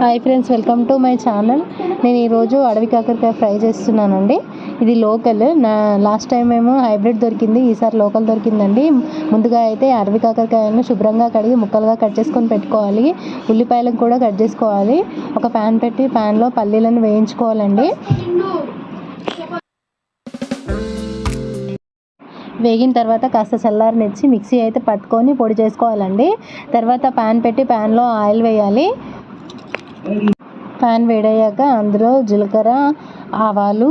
Hi friends welcome to my channel నేను ఈరోజు అడవి కాకరకాయ ఫ్రై చేస్తున్నానండి. ఇది లోకల్. నా లాస్ట్ టైం ఏమో హైబ్రిడ్ దొరికింది ఈసారి లోకల్ దొరికిందండి. ముందుగా అయితే అడవి కాకరకాయలను శుభ్రంగా కడిగి ముక్కలుగా కట్ చేసుకొని పెట్టుకోవాలి. ఉల్లిపాయలను కూడా కట్ చేసుకోవాలి. ఒక ప్యాన్ పెట్టి ప్యాన్లో పల్లీలను వేయించుకోవాలండి. వేగిన తర్వాత కాస్త చల్లారనిచ్చి మిక్సీ అయితే పట్టుకొని పొడి చేసుకోవాలండి. తర్వాత ప్యాన్ పెట్టి ప్యాన్లో ఆయిల్ వేయాలి. ప్యాన్ వేడయ్యాక అందులో జీలకర్ర ఆవాలు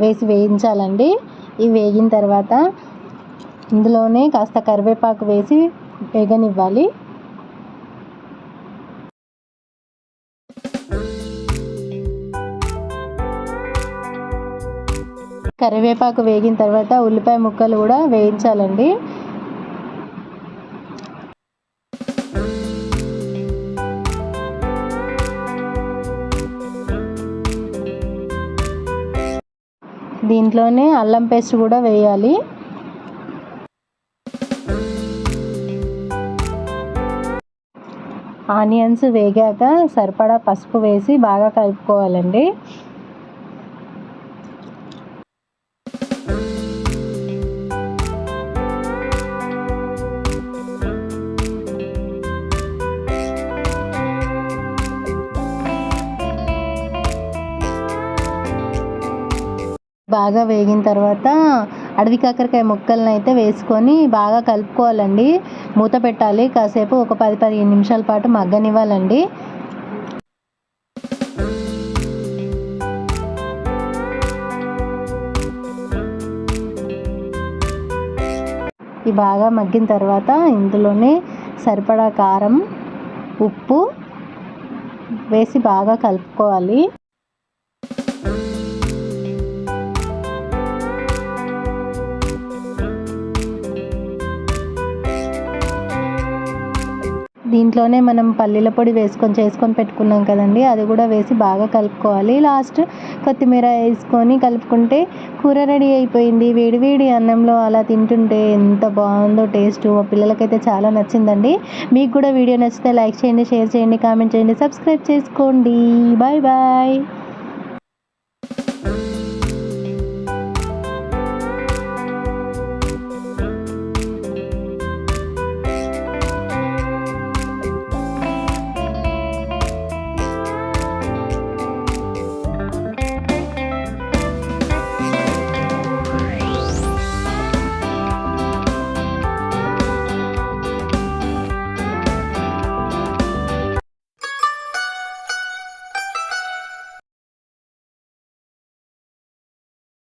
వేసి వేయించాలండి. ఇవి వేగిన తర్వాత ఇందులోనే కాస్త కరివేపాకు వేసి వేగనివ్వాలి. కరివేపాకు వేగిన తర్వాత ఉల్లిపాయ ముక్కలు కూడా వేయించాలండి. దీంట్లోనే అల్లం పేస్ట్ కూడా వేయాలి. ఆనియన్స్ వేగాక సరిపడా పసుపు వేసి బాగా కలుపుకోవాలండి. బాగా వేగిన తర్వాత అడవి కాకరకాయ ముక్కలను అయితే వేసుకొని బాగా కలుపుకోవాలండి. మూత పెట్టాలి. కాసేపు ఒక పది పదిహేను నిమిషాల పాటు మగ్గనివ్వాలండి. ఇవి బాగా మగ్గిన తర్వాత ఇందులోనే సరిపడా కారం ఉప్పు వేసి బాగా కలుపుకోవాలి. దీంట్లోనే మనం పల్లీల పొడి వేసుకొని చేసుకొని పెట్టుకున్నాం కదండి. అది కూడా వేసి బాగా కలుపుకోవాలి. లాస్ట్ కొత్తిమీర వేసుకొని కలుపుకుంటే కూర రెడీ అయిపోయింది. వేడివేడి అన్నంలో అలా తింటుంటే ఎంత బాగుందో టేస్ట్. మా పిల్లలకైతే చాలా నచ్చిందండి. మీకు కూడా వీడియో నచ్చితే లైక్ చేయండి షేర్ చేయండి కామెంట్ చేయండి సబ్స్క్రైబ్ చేసుకోండి. Bye bye.